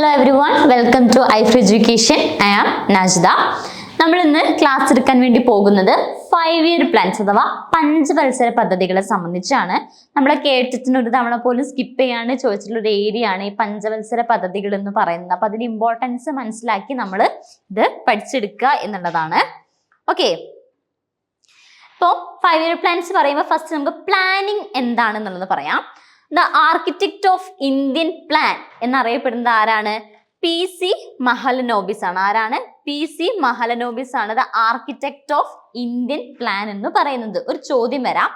Hello everyone welcome to ഐഫ് education I am Najida നമ്മൾ ഇന്ന് ക്ലാസ് എടുക്കാൻ വേണ്ടി പോകുന്നത് ഫൈവ് ഇയർ പ്ലാൻസ് അഥവാ പഞ്ചവത്സര പദ്ധതികളെ സംബന്ധിച്ചാണ്. നമ്മളെ കേട്ടിട്ടുണ്ട് ഒരു തവണ പോലും സ്കിപ്പ് ചെയ്യാണ് ചോദിച്ചിട്ടുള്ള ഒരു ഏരിയ ആണ് ഈ പഞ്ചവത്സര പദ്ധതികൾ എന്ന് പറയുന്നത്. അപ്പൊ അതിന്റെ ഇമ്പോർട്ടൻസ് മനസ്സിലാക്കി നമ്മൾ ഇത് പഠിച്ചെടുക്കുക എന്നുള്ളതാണ്. ഓക്കെ ഇപ്പോൾ ഫൈവ് ഇയർ പ്ലാൻസ് പറയുമ്പോൾ ഫസ്റ്റ് നമുക്ക് പ്ലാനിങ് എന്താണെന്നുള്ളത് പറയാം. The architect of Indian plan എന്നറിയപ്പെടുന്നത് ആരാണ്? പി സി മഹലനോബിസ് ആണ്. ആരാണ്? പി സി മഹലനോബിസ് ആണ് the architect of Indian plan എന്ന് പറയുന്നത്. ഒരു ചോദ്യം വരാം.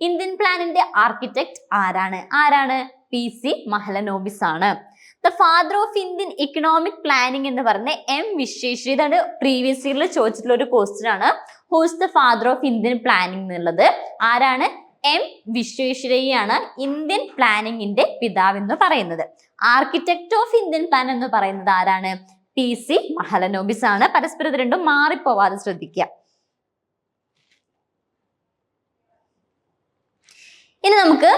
ഇന്ത്യൻ പ്ലാനിന്റെ ആർക്കിടെക്ട് ആരാണ്? ആരാണ്? പി സി മഹലനോബിസ് ആണ്. The father of Indian economic planning എന്ന് പറഞ്ഞ എം വിശ്വേശ്വരി ഇതാണ് പ്രീവിയസ് ഇയറിൽ ചോദിച്ചിട്ടുള്ള ഒരു ക്വസ്റ്റ്യൻ ആണ്. Who's the father of Indian planning എന്നുള്ളത്? ആരാണ്? എം വിശ്വേശ്വരയ്യാണ് ഇന്ത്യൻ പ്ലാനിങ്ങിന്റെ പിതാവ് എന്ന് പറയുന്നത്. ആർക്കിടെക്ട് ഓഫ് ഇന്ത്യൻ പ്ലാൻ എന്ന് പറയുന്നത് ആരാണ്? പി സി മഹലനോബിസ് ആണ്. പരസ്പരം ഇത് രണ്ടും മാറിപ്പോവാതെ ശ്രദ്ധിക്കുക ഇനി നമുക്ക്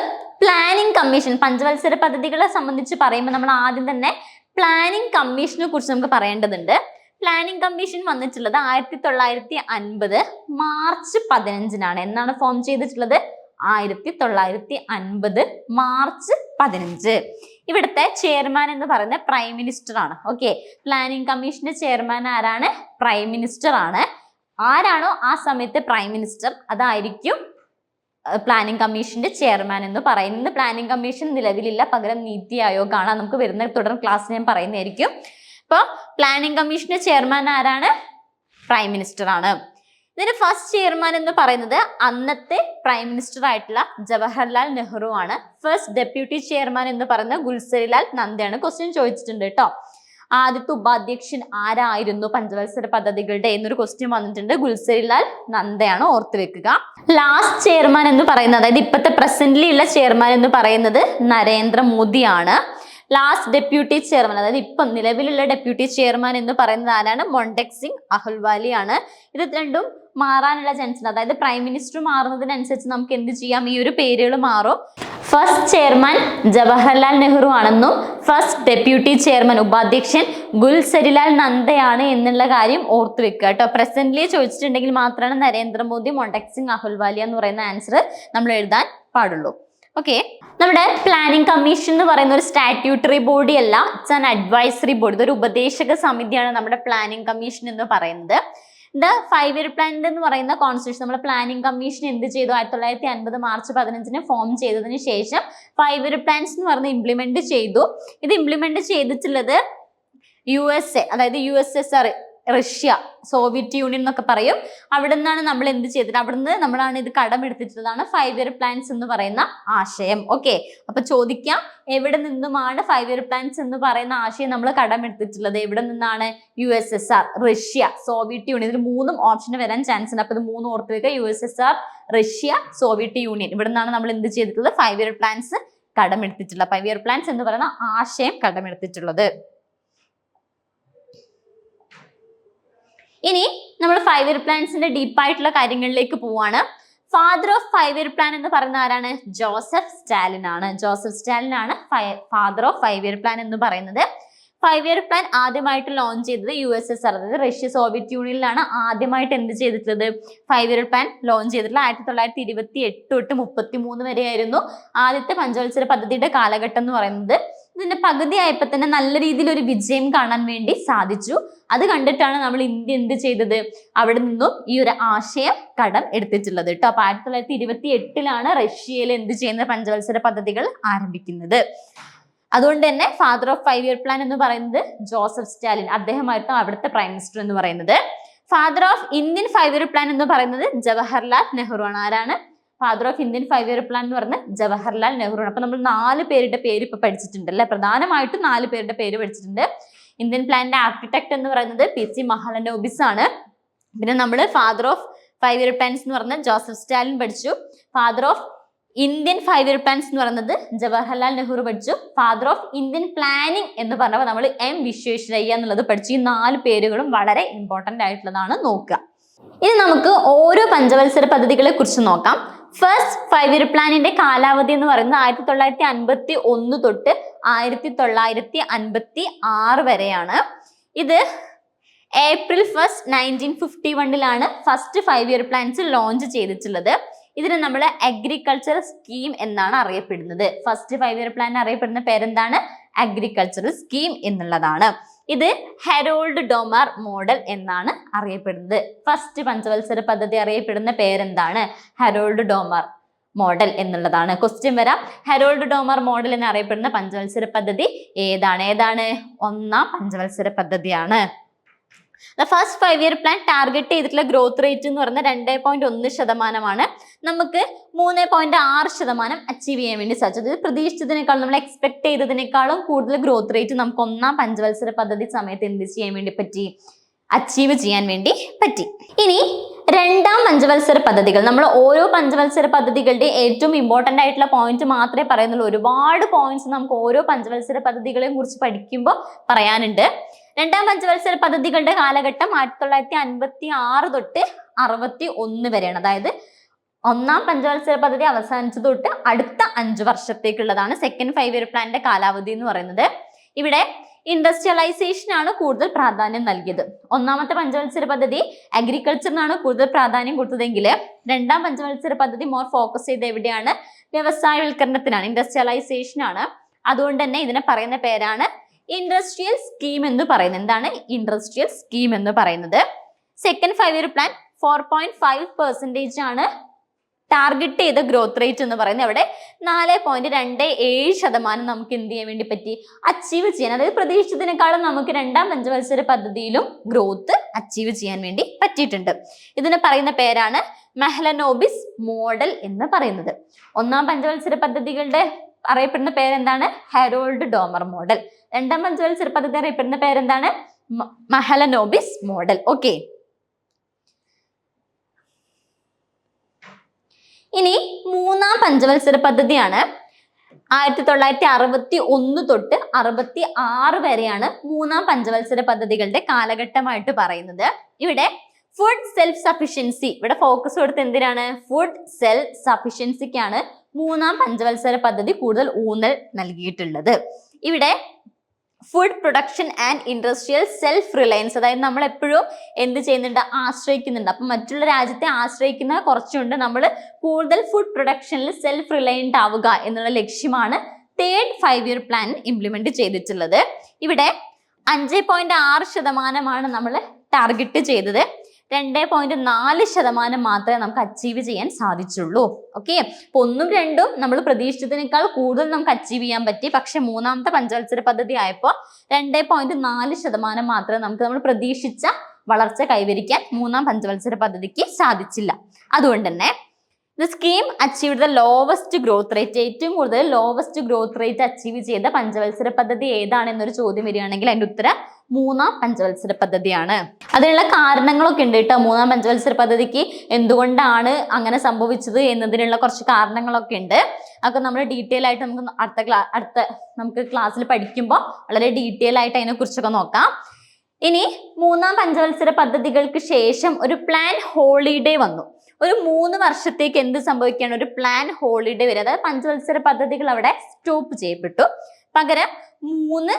പ്ലാനിംഗ് കമ്മീഷൻ പഞ്ചവത്സര പദ്ധതികളെ സംബന്ധിച്ച് പറയുമ്പോൾ നമ്മൾ ആദ്യം തന്നെ പ്ലാനിംഗ് കമ്മീഷനെ കുറിച്ച് നമുക്ക് പറയേണ്ടതുണ്ട്. പ്ലാനിംഗ് കമ്മീഷൻ വന്നിട്ടുള്ളത് ആയിരത്തി തൊള്ളായിരത്തി അൻപത് മാർച്ച് പതിനഞ്ചിനാണ്. എന്നാണ് ഫോം ചെയ്തിട്ടുള്ളത്? ആയിരത്തി തൊള്ളായിരത്തി അൻപത് മാർച്ച് പതിനഞ്ച്. ഇവിടുത്തെ ചെയർമാൻ എന്ന് പറയുന്നത് പ്രൈം മിനിസ്റ്റർ ആണ്. ഓക്കെ. പ്ലാനിംഗ് കമ്മീഷന്റെ ചെയർമാൻ ആരാണ്? പ്രൈം മിനിസ്റ്റർ ആണ്. ആരാണോ ആ സമയത്ത് പ്രൈം മിനിസ്റ്റർ? അതായിരിക്കും പ്ലാനിംഗ് കമ്മീഷന്റെ ചെയർമാൻ എന്ന് പറയുന്നത്. പ്ലാനിംഗ് കമ്മീഷൻ നിലവിലില്ല. പകരം നീതി ആയോഗാണ്. നമുക്ക് വരുന്ന തുടർ ക്ലാസ് ഞാൻ പറയുന്നതായിരിക്കും. അപ്പോൾ പ്ലാനിംഗ് കമ്മീഷന്റെ ചെയർമാൻ ആരാണ്? പ്രൈം മിനിസ്റ്റർ ആണ്. ഇതിന്റെ ഫസ്റ്റ് ചെയർമാൻ എന്ന് പറയുന്നത് അന്നത്തെ പ്രൈം മിനിസ്റ്റർ ആയിട്ടുള്ള ജവഹർലാൽ നെഹ്റു ആണ്. ഫസ്റ്റ് ഡെപ്യൂട്ടി ചെയർമാൻ എന്ന് പറയുന്നത് ഗുൽസരിലാൽ നന്ദയാണ്. ക്വസ്റ്റ്യൻ ചോദിച്ചിട്ടുണ്ട് കേട്ടോ. ആദ്യത്തെ ഉപാധ്യക്ഷൻ ആരായിരുന്നു? പഞ്ചവത്സര പദ്ധതികളുടെ എന്നൊരു ക്വസ്റ്റ്യൻ വന്നിട്ടുണ്ട്. ഗുൽസരിലാൽ നന്ദയാണ്. ഓർത്തു വെക്കുക. ലാസ്റ്റ് ചെയർമാൻ എന്ന് പറയുന്നത് അതായത് ഇപ്പോഴത്തെ പ്രസന്റ്ലി ഉള്ള ചെയർമാൻ എന്ന് പറയുന്നത് നരേന്ദ്രമോദിയാണ്. ലാസ്റ്റ് ഡെപ്യൂട്ടി ചെയർമാൻ അതായത് ഇപ്പം നിലവിലുള്ള ഡെപ്യൂട്ടി ചെയർമാൻ എന്ന് പറയുന്നത് ആരാണ്? മൊണ്ടക് സിംഗ് അഹുൽവാലി ആണ് ഇത് രണ്ടും മാറാനുള്ള ചാൻസ് ഉണ്ട്. അതായത് പ്രൈം മിനിസ്റ്റർ മാറുന്നതിനനുസരിച്ച് നമുക്ക് എന്ത് ചെയ്യാം? ഈ ഒരു പേരുകൾ മാറും. ഫസ്റ്റ് ചെയർമാൻ ജവഹർലാൽ നെഹ്റു ആണെന്നും ഫസ്റ്റ് ഡെപ്യൂട്ടി ചെയർമാൻ ഉപാധ്യക്ഷൻ ഗുൽസരിലാൽ നന്ദയാണ് എന്നുള്ള കാര്യം ഓർത്തു വെക്കുക കേട്ടോ. പ്രസന്റ്ലി ചോദിച്ചിട്ടുണ്ടെങ്കിൽ മാത്രമാണ് നരേന്ദ്രമോദി മൊണ്ടക് സിംഗ് അഹുൽവാലിയ എന്ന് പറയുന്ന ആൻസർ നമ്മൾ എഴുതാൻ പാടുള്ളൂ. ഓക്കെ നമ്മുടെ പ്ലാനിംഗ് കമ്മീഷൻ എന്ന് പറയുന്ന ഒരു സ്റ്റാറ്റ്യൂട്ടറി ബോഡി അല്ല. ഇറ്റ്സ് ആൻ അഡ്വൈസറി ബോഡി ഇതൊരു ഉപദേശക സമിതിയാണ് നമ്മുടെ പ്ലാനിംഗ് കമ്മീഷൻ എന്ന് പറയുന്നത്. ദ ഫൈവ് ഇയർ പ്ലാൻ എന്ന് പറയുന്ന കോൺസ്റ്റിറ്റ്യൂഷൻ നമ്മുടെ പ്ലാനിംഗ് കമ്മീഷൻ എന്ത് ചെയ്തു? ആയിരത്തി തൊള്ളായിരത്തി അൻപത് മാർച്ച് പതിനഞ്ചിന് ഫോം ചെയ്തതിന് ശേഷം ഫൈവ് ഇയർ പ്ലാൻസ് എന്ന് പറഞ്ഞ് ഇംപ്ലിമെന്റ് ചെയ്തു. ഇത് ഇംപ്ലിമെന്റ് ചെയ്തിട്ടുള്ളത് യു എസ് എ അതായത് U S S R Russia Soviet union എന്നൊക്കെ പറയും. അവിടെ നിന്നാണ് നമ്മൾ എന്ത് ചെയ്തിട്ട് അവിടെ നിന്ന് നമ്മളാണ് ഇത് കടമെടുത്തിട്ടുള്ളതാണ് ഫൈവ് ഇയർ പ്ലാൻസ് എന്ന് പറയുന്ന ആശയം. ഓക്കെ അപ്പൊ ചോദിക്കാം എവിടെ നിന്നുമാണ് ഫൈവ് ഇയർ പ്ലാൻസ് എന്ന് പറയുന്ന ആശയം നമ്മൾ കടമെടുത്തിട്ടുള്ളത് എവിടെ നിന്നാണ് U S S R Russia Soviet union? ഇതിൽ മൂന്നും ഓപ്ഷൻ വരാൻ ചാൻസ് ഉണ്ട്. അപ്പൊ ഇത് മൂന്ന് ഓർത്ത് വെക്കുക. U S S R Russia Soviet union. ഇവിടെ നിന്നാണ് നമ്മൾ എന്ത് ചെയ്തിട്ടുള്ളത്? ഫൈവ് ഇയർ പ്ലാൻസ് കടമെടുത്തിട്ടുള്ളത് ഫൈവ് ഇയർ പ്ലാൻസ് എന്ന് പറയുന്ന ആശയം കടമെടുത്തിട്ടുള്ളത് ഇനി നമ്മൾ ഫൈവ് ഇയർ പ്ലാൻസിന്റെ ഡീപ്പായിട്ടുള്ള കാര്യങ്ങളിലേക്ക് പോവാണ്. Father of five year plan എന്ന് പറയുന്ന ആരാണ്? ജോസഫ് സ്റ്റാലിൻ ആണ്. ജോസഫ് സ്റ്റാലിൻ ആണ് father of five year plan എന്ന് പറയുന്നത്. ഫൈവ് ഇയർ പ്ലാൻ ആദ്യമായിട്ട് ലോഞ്ച് ചെയ്തത് യു എസ് എസ് ആർ അതായത് റഷ്യ സോവിയറ്റ് യൂണിയനിലാണ് ആദ്യമായിട്ട് എന്ത് ചെയ്തിട്ടുള്ളത്? ഫൈവ് ഇയർ പ്ലാൻ ലോഞ്ച് ചെയ്തിട്ടുള്ളത് ആയിരത്തി തൊള്ളായിരത്തി ഇരുപത്തി എട്ട് തൊട്ട് മുപ്പത്തി മൂന്ന് വരെയായിരുന്നു ആദ്യത്തെ പഞ്ചവത്സര പദ്ധതിയുടെ കാലഘട്ടം എന്ന് പറയുന്നത്. ഇതിന്റെ പകുതി ആയപ്പോൾ തന്നെ നല്ല രീതിയിൽ ഒരു വിജയം കാണാൻ വേണ്ടി സാധിച്ചു. അത് കണ്ടിട്ടാണ് നമ്മൾ ഇന്ത്യ എന്ത് ചെയ്തത്? അവിടെ നിന്നും ഈ ഒരു ആശയം കടം എടുത്തിട്ടുള്ളത് കേട്ടോ. അപ്പൊ ആയിരത്തി തൊള്ളായിരത്തി ഇരുപത്തി എട്ടിലാണ് റഷ്യയിൽ എന്ത് ചെയ്യുന്ന പഞ്ചവത്സര പദ്ധതികൾ ആരംഭിക്കുന്നത്. അതുകൊണ്ട് തന്നെ father of five year plan എന്ന് പറയുന്നത് ജോസഫ് സ്റ്റാലിൻ. അദ്ദേഹമായിരുന്നു അവിടുത്തെ പ്രൈം മിനിസ്റ്റർ എന്ന് പറയുന്നത്. Father of Indian five year plan എന്ന് പറയുന്നത് ജവഹർലാൽ നെഹ്റു ആണ്. ആരാണ്? Father of Indian five year plan എന്ന് പറഞ്ഞ ജവഹർലാൽ നെഹ്റു ആണ്. അപ്പൊ നമ്മൾ നാല് പേരുടെ പേര് ഇപ്പൊ പഠിച്ചിട്ടുണ്ട് അല്ലെ? പ്രധാനമായിട്ടും നാല് പേരുടെ പേര് പഠിച്ചിട്ടുണ്ട്. ഇന്ത്യൻ പ്ലാനിന്റെ ആർക്കിടെക്ട് എന്ന് പറയുന്നത് പി സി മഹലനോബിസ് ആണ്. പിന്നെ നമ്മൾ father of five year plans എന്ന് പറഞ്ഞ ജോസഫ് സ്റ്റാലിൻ പഠിച്ചു. Father of Indian five year plans എന്ന് പറയുന്നത് ജവഹർലാൽ നെഹ്റു പഠിച്ചു. ഫാദർ ഓഫ് ഇന്ത്യൻ പ്ലാനിംഗ് എന്ന് പറഞ്ഞപ്പോൾ നമ്മൾ എം വിശ്വേശ്വരയ്യ എന്നുള്ളത് പഠിച്ചു. ഈ നാല് പേരുകളും വളരെ ഇമ്പോർട്ടന്റ് ആയിട്ടുള്ളതാണ് നോക്കുക. ഇനി നമുക്ക് ഓരോ പഞ്ചവത്സര പദ്ധതികളെ കുറിച്ച് നോക്കാം. ഫസ്റ്റ് ഫൈവ് ഇയർ പ്ലാനിന്റെ കാലാവധി എന്ന് പറയുന്നത് ആയിരത്തി തൊള്ളായിരത്തി അൻപത്തി ഒന്ന് തൊട്ട് ആയിരത്തി തൊള്ളായിരത്തി അൻപത്തി ആറ് വരെയാണ്. ഇത് April first nineteen fifty വണ്ണിലാണ് first five year plans launch ചെയ്തിട്ടുള്ളത്. ഇതിന് നമ്മൾ അഗ്രികൾച്ചർ സ്കീം എന്നാണ് അറിയപ്പെടുന്നത്. ഫസ്റ്റ് ഫൈവ് ഇയർ പ്ലാൻ അറിയപ്പെടുന്ന പേരെന്താണ്? അഗ്രികൾച്ചറൽ സ്കീം എന്നുള്ളതാണ്. ഇത് ഹെറോൾഡ് ഡൊമാർ മോഡൽ എന്നാണ് അറിയപ്പെടുന്നത്. ഫസ്റ്റ് പഞ്ചവത്സര പദ്ധതി അറിയപ്പെടുന്ന പേരെന്താണ്? ഹെറോൾഡ് ഡോമർ മോഡൽ എന്നുള്ളതാണ്. ക്വസ്റ്റ്യൻ വരാം. ഹെറോൾഡ് ഡോമർ മോഡൽ എന്നറിയപ്പെടുന്ന പഞ്ചവത്സര പദ്ധതി ഏതാണ്? ഏതാണ്? ഒന്നാം പഞ്ചവത്സര പദ്ധതിയാണ്. First five year plan target ചെയ്തിട്ടുള്ള ഗ്രോത്ത് റേറ്റ് എന്ന് പറയുന്നത് രണ്ട് പോയിന്റ് ഒന്ന് ശതമാനമാണ്. നമുക്ക് മൂന്ന് പോയിന്റ് ആറ് ശതമാനം അച്ചീവ് ചെയ്യാൻ വേണ്ടി സാധിച്ചത് പ്രതീക്ഷിച്ചതിനേക്കാളും നമ്മൾ എക്സ്പെക്ട് ചെയ്തതിനേക്കാളും കൂടുതൽ ഗ്രോത്ത് റേറ്റ് നമുക്ക് ഒന്നാം പഞ്ചവത്സര പദ്ധതി സമയത്ത് എന്ത് ചെയ്യാൻ വേണ്ടി പറ്റി? അച്ചീവ് ചെയ്യാൻ വേണ്ടി പറ്റി. ഇനി രണ്ടാം പഞ്ചവത്സര പദ്ധതികൾ. നമ്മൾ ഓരോ പഞ്ചവത്സര പദ്ധതികളുടെ ഏറ്റവും ഇമ്പോർട്ടന്റ് ആയിട്ടുള്ള പോയിന്റ് മാത്രമേ പറയുന്നുള്ളൂ. ഒരുപാട് പോയിന്റ്സ് നമുക്ക് ഓരോ പഞ്ചവത്സര പദ്ധതികളെയും കുറിച്ച് പഠിക്കുമ്പോൾ പറയാനുണ്ട്. രണ്ടാം പഞ്ചവത്സര പദ്ധതികളുടെ കാലഘട്ടം ആയിരത്തി തൊള്ളായിരത്തി അൻപത്തി ആറ് തൊട്ട് അറുപത്തി ഒന്ന് വരെയാണ്. അതായത് ഒന്നാം പഞ്ചവത്സര പദ്ധതി അവസാനിച്ചത് തൊട്ട് അടുത്ത അഞ്ച് വർഷത്തേക്കുള്ളതാണ് സെക്കൻഡ് ഫൈവ് ഇയർ പ്ലാനിന്റെ കാലാവധി എന്ന് പറയുന്നത്. ഇവിടെ ഇൻഡസ്ട്രിയലൈസേഷൻ ആണ് കൂടുതൽ പ്രാധാന്യം നൽകിയത്. ഒന്നാമത്തെ പഞ്ചവത്സര പദ്ധതി അഗ്രികൾച്ചറിനാണ് കൂടുതൽ പ്രാധാന്യം കൊടുത്തതെങ്കിൽ രണ്ടാം പഞ്ചവത്സര പദ്ധതി മോർ ഫോക്കസ് ചെയ്ത് എവിടെയാണ്? വ്യവസായവൽക്കരണത്തിനാണ് ഇൻഡസ്ട്രിയലൈസേഷൻ ആണ്. അതുകൊണ്ട് തന്നെ ഇതിനെ പറയുന്ന പേരാണ് ഇൻഡസ്ട്രിയൽ സ്കീം എന്ന് പറയുന്നത്. എന്താണ്? ഇൻഡസ്ട്രിയൽ സ്കീം എന്ന് പറയുന്നത്. Second five year plan four point five percentage ആണ് ടാർഗറ്റ് ചെയ്ത ഗ്രോത്ത് റേറ്റ് എന്ന് പറയുന്നത്. അവിടെ നാല് പോയിന്റ് രണ്ട് ഏഴ് ശതമാനം നമുക്ക് എന്ത് ചെയ്യാൻ വേണ്ടി പറ്റി? അച്ചീവ് ചെയ്യാൻ അതായത് പ്രതീക്ഷിച്ചതിനേക്കാളും നമുക്ക് രണ്ടാം പഞ്ചവത്സര പദ്ധതിയിലും ഗ്രോത്ത് അച്ചീവ് ചെയ്യാൻ വേണ്ടി പറ്റിയിട്ടുണ്ട്. ഇതിന് പറയുന്ന പേരാണ് മെഹലനോബിസ് മോഡൽ എന്ന് പറയുന്നത്. ഒന്നാം പഞ്ചവത്സര പദ്ധതികളുടെ അറിയപ്പെടുന്ന പേരെന്താണ്? Harrod Domar model. രണ്ടാം പഞ്ചവത്സര പദ്ധതി അറിയപ്പെടുന്ന പേരെന്താണ്? മഹലനോബിസ് മോഡൽ. ഓക്കെ ഇനി മൂന്നാം പഞ്ചവത്സര പദ്ധതിയാണ്. ആയിരത്തി തൊള്ളായിരത്തി അറുപത്തി ഒന്ന് തൊട്ട് അറുപത്തി ആറ് വരെയാണ് മൂന്നാം പഞ്ചവത്സര പദ്ധതികളുടെ കാലഘട്ടമായിട്ട് പറയുന്നത്. ഇവിടെ ഫുഡ് സെൽഫ് സഫിഷ്യൻസി ഇവിടെ ഫോക്കസ് കൊടുത്ത് എന്തിനാണ്? ഫുഡ് സെൽഫ് സഫിഷ്യൻസിക്കാണ് മൂന്നാം പഞ്ചവത്സര പദ്ധതി കൂടുതൽ ഊന്നൽ നൽകിയിട്ടുള്ളത്. ഇവിടെ food production and industrial self reliance അതായത് നമ്മൾ എപ്പോഴും എന്ത് ചെയ്യുന്നുണ്ട്? ആശ്രയിക്കുന്നുണ്ട്. അപ്പം മറ്റുള്ള രാജ്യത്തെ ആശ്രയിക്കുന്ന കുറച്ചുകൊണ്ട് നമ്മൾ കൂടുതൽ ഫുഡ് പ്രൊഡക്ഷനിൽ സെൽഫ് റിലയന്റ് ആവുക എന്നുള്ള ലക്ഷ്യമാണ് third five year plan implement ചെയ്തിട്ടുള്ളത്. ഇവിടെ അഞ്ച് പോയിന്റ് ആറ് ശതമാനമാണ് നമ്മൾ ടാർഗറ്റ് ചെയ്തത്. രണ്ട് പോയിന്റ് നാല് ശതമാനം മാത്രമേ നമുക്ക് അച്ചീവ് ചെയ്യാൻ സാധിച്ചുള്ളൂ. ഓക്കെ അപ്പൊ ഒന്നും രണ്ടും നമ്മൾ പ്രതീക്ഷിച്ചതിനേക്കാൾ കൂടുതൽ നമുക്ക് അച്ചീവ് ചെയ്യാൻ പറ്റി. പക്ഷെ മൂന്നാമത്തെ പഞ്ചവത്സര പദ്ധതി ആയപ്പോൾ രണ്ട് പോയിന്റ് നാല് ശതമാനം മാത്രമേ നമുക്ക് നമ്മൾ പ്രതീക്ഷിച്ച വളർച്ച കൈവരിക്കാൻ മൂന്നാം പഞ്ചവത്സര പദ്ധതിക്ക് സാധിച്ചില്ല. അതുകൊണ്ട് തന്നെ the scheme achieve the lowest growth rate ഏറ്റവും കൂടുതൽ ലോവസ്റ്റ് ഗ്രോത്ത് റേറ്റ് അച്ചീവ് ചെയ്ത പഞ്ചവത്സര പദ്ധതി ഏതാണ് എന്നൊരു ചോദ്യം വരികയാണെങ്കിൽ അതിന്റെ ഉത്തരം മൂന്നാം പഞ്ചവത്സര പദ്ധതിയാണ്. അതിനുള്ള കാരണങ്ങളൊക്കെ ഉണ്ട് കേട്ടോ. മൂന്നാം പഞ്ചവത്സര പദ്ധതിക്ക് എന്തുകൊണ്ടാണ് അങ്ങനെ സംഭവിച്ചത് എന്നതിനുള്ള കുറച്ച് കാരണങ്ങളൊക്കെ ഉണ്ട്. അതൊക്കെ നമ്മൾ ഡീറ്റെയിൽ ആയിട്ട് നമുക്ക് അടുത്ത ക്ലാ അടുത്ത നമുക്ക് ക്ലാസ്സിൽ പഠിക്കുമ്പോൾ വളരെ ഡീറ്റെയിൽ ആയിട്ട് അതിനെ കുറിച്ചൊക്കെ നോക്കാം. ഇനി മൂന്നാം പഞ്ചവത്സര പദ്ധതികൾക്ക് ശേഷം ഒരു പ്ലാൻ ഹോളിഡേ വന്നു. ഒരു മൂന്ന് വർഷത്തേക്ക് എന്ത് സംഭവിക്കുകയാണ്? ഒരു പ്ലാൻ ഹോളിഡേ വരെ. അതായത് പഞ്ചവത്സര പദ്ധതികൾ അവിടെ സ്റ്റോപ്പ് ചെയ്യപ്പെട്ടു. പകരം മൂന്ന്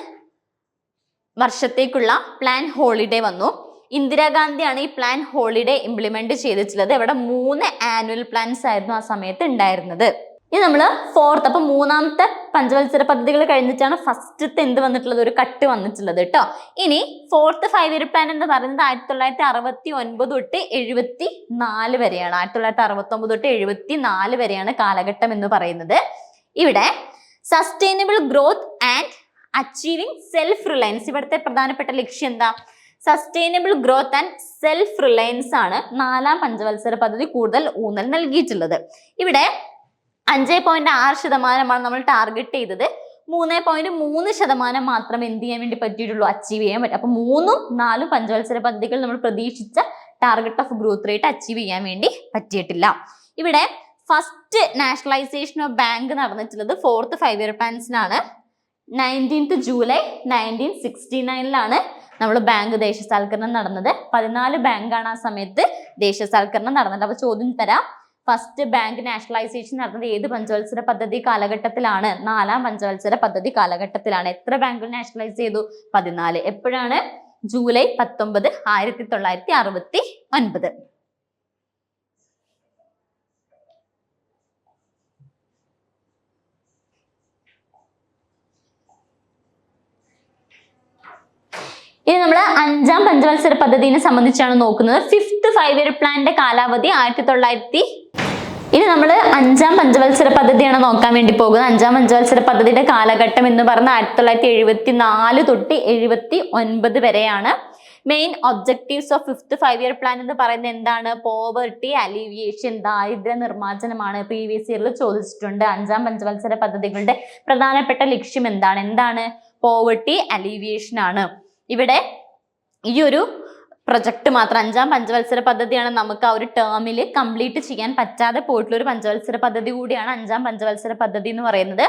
വർഷത്തേക്കുള്ള പ്ലാൻ ഹോളിഡേ വന്നു. ഇന്ദിരാഗാന്ധിയാണ് ഈ പ്ലാൻ ഹോളിഡേ ഇംപ്ലിമെന്റ് ചെയ്തിട്ടുള്ളത്. ഇവിടെ മൂന്ന് ആനുവൽ പ്ലാൻസ് ആയിരുന്നു ആ സമയത്ത് ഉണ്ടായിരുന്നത്. ഇനി നമ്മൾ ഫോർത്ത് അപ്പൊ മൂന്നാമത്തെ പഞ്ചവത്സര പദ്ധതികൾ കഴിഞ്ഞിട്ടാണ് ഫസ്റ്റത്തെ എന്ത് വന്നിട്ടുള്ളത്? ഒരു കട്ട് വന്നിട്ടുള്ളത് കേട്ടോ ഇനി ഫോർത്ത് ഫൈവ് ഇയർ പ്ലാൻ എന്ന് പറയുന്നത് ആയിരത്തി തൊള്ളായിരത്തി അറുപത്തി ഒൻപത് തൊട്ട് എഴുപത്തി നാല് വരെയാണ്. ആയിരത്തി തൊള്ളായിരത്തി അറുപത്തി ഒമ്പത് തൊട്ട് എഴുപത്തി നാല് വരെയാണ് കാലഘട്ടം എന്ന് പറയുന്നത്. ഇവിടെ sustainable growth and achieving self reliance ഇവിടുത്തെ പ്രധാനപ്പെട്ട ലക്ഷ്യം എന്താ? Sustainable growth and self reliance ആണ് നാലാം പഞ്ചവത്സര പദ്ധതി കൂടുതൽ ഊന്നൽ നൽകിയിട്ടുള്ളത്. ഇവിടെ അഞ്ച് പോയിന്റ് ആറ് ശതമാനമാണ് നമ്മൾ ടാർഗറ്റ് ചെയ്തത്. മൂന്ന് പോയിന്റ് മൂന്ന് ശതമാനം മാത്രം എന്ത് ചെയ്യാൻ വേണ്ടി പറ്റിയിട്ടുള്ളൂ? അച്ചീവ് ചെയ്യാൻ പറ്റും. അപ്പൊ മൂന്നും നാലും പഞ്ചവത്സര പദ്ധതികൾ നമ്മൾ പ്രതീക്ഷിച്ച target of growth rate achieve ചെയ്യാൻ വേണ്ടി പറ്റിയിട്ടില്ല. ഇവിടെ ഫസ്റ്റ് നാഷണലൈസേഷൻ ഓഫ് ബാങ്ക് നടന്നിട്ടുള്ളത് ഫോർത്ത് ഫൈവ് ഇയർ പ്ലാൻസിനാണ് നയന്റീൻത്ത് ജൂലൈ നയന്റീൻ സിക്സ്റ്റി നയനിലാണ് നമ്മൾ ബാങ്ക് ദേശസാൽക്കരണം നടന്നത്. പതിനാല് ബാങ്കാണ് ആ സമയത്ത് ദേശസാൽക്കരണം നടന്നത്. അപ്പൊ ചോദ്യം തരാം. ഫസ്റ്റ് ബാങ്ക് നാഷണലൈസേഷൻ നടന്നത് ഏത് പഞ്ചവത്സര പദ്ധതി കാലഘട്ടത്തിലാണ്? നാലാം പഞ്ചവത്സര പദ്ധതി കാലഘട്ടത്തിലാണ്. എത്ര ബാങ്കുകൾ നാഷണലൈസ് ചെയ്തു? പതിനാല്. എപ്പോഴാണ്? ജൂലൈ പത്തൊമ്പത് ആയിരത്തി തൊള്ളായിരത്തി അറുപത്തി ഒൻപത് ഇനി നമ്മൾ അഞ്ചാം പഞ്ചവത്സര പദ്ധതിനെ സംബന്ധിച്ചാണ് നോക്കുന്നത്. ഫിഫ്ത്ത് ഫൈവ് ഇയർ പ്ലാന്റെ കാലാവധി ആയിരത്തി തൊള്ളായിരത്തി ഇനി നമ്മൾ അഞ്ചാം പഞ്ചവത്സര പദ്ധതിയാണ് നോക്കാൻ വേണ്ടി പോകുന്നത്. അഞ്ചാം പഞ്ചവത്സര പദ്ധതിയുടെ കാലഘട്ടം എന്ന് പറഞ്ഞാൽ ആയിരത്തി തൊള്ളായിരത്തി എഴുപത്തി നാല് തൊട്ട് എഴുപത്തി ഒൻപത് വരെയാണ്. Main objectives of fifth five year plan എന്ന് പറയുന്നത് എന്താണ്? പോവർട്ടി അലീവിയേഷൻ ദാരിദ്ര്യ നിർമ്മാർജനമാണ് പ്രീവിയസ് ഇയറിൽ ചോദിച്ചിട്ടുണ്ട്. അഞ്ചാം പഞ്ചവത്സര പദ്ധതികളുടെ പ്രധാനപ്പെട്ട ലക്ഷ്യം എന്താണ്? എന്താണ്? പോവർട്ടി അലീവിയേഷൻ ആണ്. ഇവിടെ ഈ ഒരു പ്രൊജക്ട് മാത്രം. അഞ്ചാം പഞ്ചവത്സര പദ്ധതിയാണ് നമുക്ക് ആ ഒരു ടേമിൽ കംപ്ലീറ്റ് ചെയ്യാൻ പറ്റാതെ പോയിട്ടുള്ള ഒരു പഞ്ചവത്സര പദ്ധതി കൂടിയാണ് അഞ്ചാം പഞ്ചവത്സര പദ്ധതി എന്ന് പറയുന്നത്.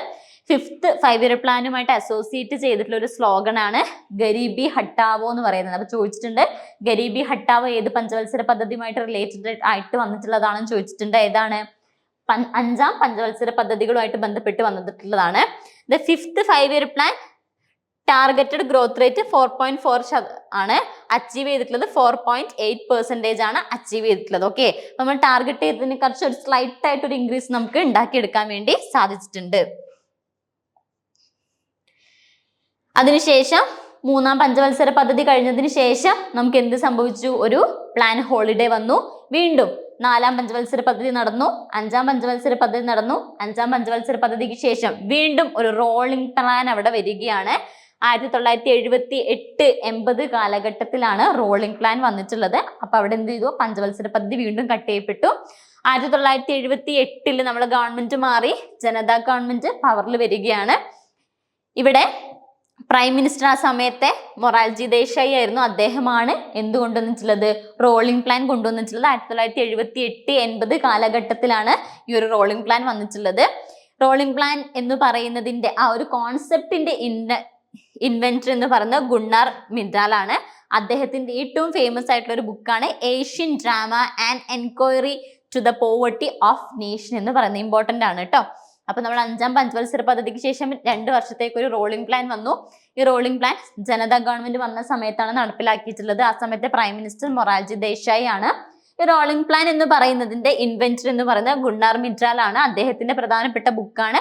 ഫിഫ്ത്ത് ഫൈവ് ഇയർ പ്ലാനുമായിട്ട് അസോസിയേറ്റ് ചെയ്തിട്ടുള്ള ഒരു സ്ലോഗൻ ആണ് ഗരീബി ഹട്ടാവോ എന്ന് പറയുന്നത്. അപ്പൊ ചോദിച്ചിട്ടുണ്ട് ഗരീബി ഹട്ടാവോ ഏത് പഞ്ചവത്സര പദ്ധതിയുമായിട്ട് റിലേറ്റഡ് ആയിട്ട് വന്നിട്ടുള്ളതാണെന്ന് ചോദിച്ചിട്ടുണ്ട്. ഏതാണ്? അഞ്ചാം പഞ്ചവത്സര പദ്ധതികളുമായിട്ട് ബന്ധപ്പെട്ട് വന്നിട്ടുള്ളതാണ്. The fifth five year plan targeted growth rate four point four ആണ് അച്ചീവ് ചെയ്തിട്ടുള്ളത്. ഫോർ പോയിന്റ് എയ്റ്റ് പെർസെന്റേജ് ആണ് അച്ചീവ് ചെയ്തിട്ടുള്ളത്. ഓക്കെ നമ്മൾ ടാർഗറ്റ് ചെയ്തതിനെ കുറച്ച് ഒരു സ്ലൈറ്റ് ആയിട്ട് ഒരു ഇൻക്രീസ് നമുക്ക് ഉണ്ടാക്കിയെടുക്കാൻ വേണ്ടി സാധിച്ചിട്ടുണ്ട്. അതിനുശേഷം മൂന്നാം പഞ്ചവത്സര പദ്ധതി കഴിഞ്ഞതിന് ശേഷം നമുക്ക് എന്ത് സംഭവിച്ചു? ഒരു പ്ലാൻ ഹോളിഡേ വന്നു. വീണ്ടും നാലാം പഞ്ചവത്സര പദ്ധതി നടന്നു. അഞ്ചാം പഞ്ചവത്സര പദ്ധതി നടന്നു. അഞ്ചാം പഞ്ചവത്സര പദ്ധതിക്ക് ശേഷം വീണ്ടും ഒരു റോളിംഗ് പ്ലാൻ അവിടെ വരികയാണ്. ആയിരത്തി തൊള്ളായിരത്തി എഴുപത്തി എട്ട് എൺപത് കാലഘട്ടത്തിലാണ് റോളിംഗ് പ്ലാൻ വന്നിട്ടുള്ളത്. അപ്പൊ അവിടെ എന്ത് ചെയ്തു? പഞ്ചവത്സര പദ്ധതി വീണ്ടും കട്ട് ചെയ്യപ്പെട്ടു. ആയിരത്തി തൊള്ളായിരത്തി എഴുപത്തി എട്ടിൽ നമ്മൾ ഗവൺമെന്റ് മാറി ജനതാ ഗവൺമെന്റ് പവറിൽ വരികയാണ്. ഇവിടെ പ്രൈം മിനിസ്റ്റർ ആ സമയത്തെ മൊറാൽജി ദേശായി ആയിരുന്നു അദ്ദേഹമാണ് എന്ത് കൊണ്ടുവന്നിട്ടുള്ളത് റോളിംഗ് പ്ലാൻ കൊണ്ടുവന്നിട്ടുള്ളത്. ആയിരത്തി തൊള്ളായിരത്തി എഴുപത്തി എട്ട് എൺപത് കാലഘട്ടത്തിലാണ് ഈ ഒരു റോളിംഗ് പ്ലാൻ വന്നിട്ടുള്ളത്. റോളിംഗ് പ്ലാൻ എന്ന് പറയുന്നതിന്റെ ആ ഒരു കോൺസെപ്റ്റിന്റെ ഇന്ന ഇൻവെന്റർ എന്ന് പറയുന്നത് ഗുണ്ണാർ മിദാലാണ് അദ്ദേഹത്തിന്റെ ഏറ്റവും ഫേമസ് ആയിട്ടുള്ള ഒരു ബുക്കാണ് Asian drama and enquiry to the poverty of nation എന്ന് പറയുന്നത് ഇമ്പോർട്ടന്റ് ആണ് കേട്ടോ അപ്പൊ നമ്മൾ അഞ്ചാം പഞ്ചവത്സര പദ്ധതിക്ക് ശേഷം രണ്ട് വർഷത്തേക്ക് ഒരു റോളിംഗ് പ്ലാൻ വന്നു. ഈ റോളിംഗ് പ്ലാൻ ജനതാ ഗവൺമെന്റ് വന്ന സമയത്താണ് നടപ്പിലാക്കിയിട്ടുള്ളത്. ആ സമയത്തെ പ്രൈം മിനിസ്റ്റർ മൊറാർജി ദേശായി ആണ് ഈ റോളിംഗ് പ്ലാൻ എന്ന് പറയുന്നതിന്റെ ഇൻവെന്റർ എന്ന് പറയുന്നത് ഗുണ്ണാർ മിട്രാൽ ആണ് അദ്ദേഹത്തിന്റെ പ്രധാനപ്പെട്ട ബുക്കാണ്